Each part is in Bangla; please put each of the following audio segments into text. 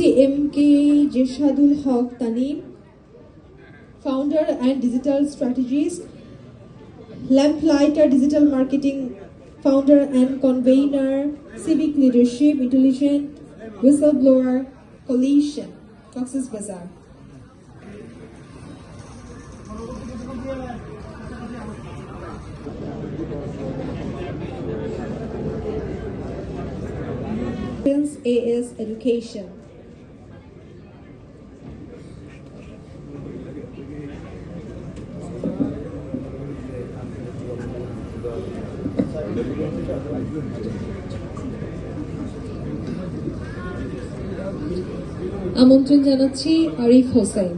Shri M K Jesadul Haque Tanim founder and digital strategist lamplighter digital marketing founder and convener civic leadership intelligent whistleblower coalition Cox's Bazar Prince AS Education আমন্ত্রণ জানাচ্ছি আরিফ হোসেন।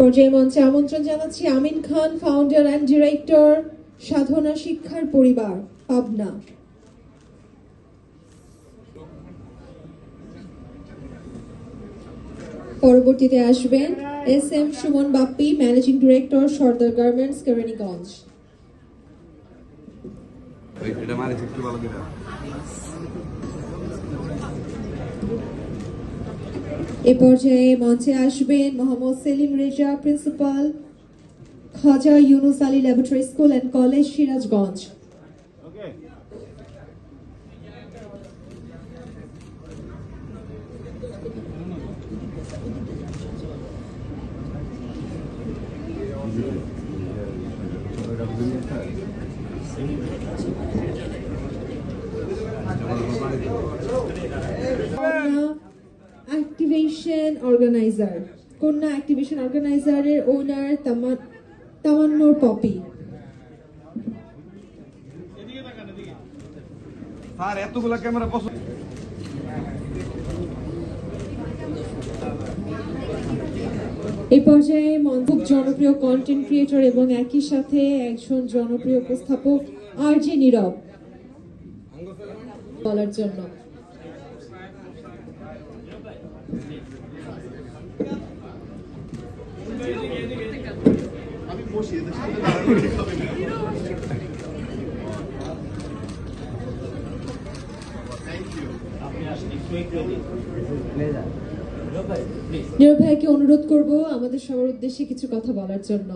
মঞ্চে আমন্ত্রণ জানাচ্ছি Amin Khan founder and director Sadhana শিক্ষার পরিবার, পাবনা। পরবর্তীতে আসবেন S M Sumon Bappi managing director Sardar garments, Keraniganj. এটা মানে একটু ভালো করে। এ পর্যায়ে মঞ্চে আসবেন Mohammad Selim Reza, principal Khaja Yunus Ali laboratory school and college, Sirajganj. কন্যা অ্যাক্টিভেশন অর্গানাইজার কন্যা অ্যাক্টিভেশন অর্গানাইজারের ওনার তামান্নুর পপি। স্যার এতগুলা ক্যামেরা পছন্দ এই পর্যায়ে মন- খুব জনপ্রিয় কন্টেন্ট ক্রিয়েটর এবং একই সাথে একজন জনপ্রিয় উপস্থাপক আর জে নীরব। বলার জন্য। নীরব অনুরোধ করব আমাদের সবার উদ্দেশ্যে কিছু কথা বলার জন্য।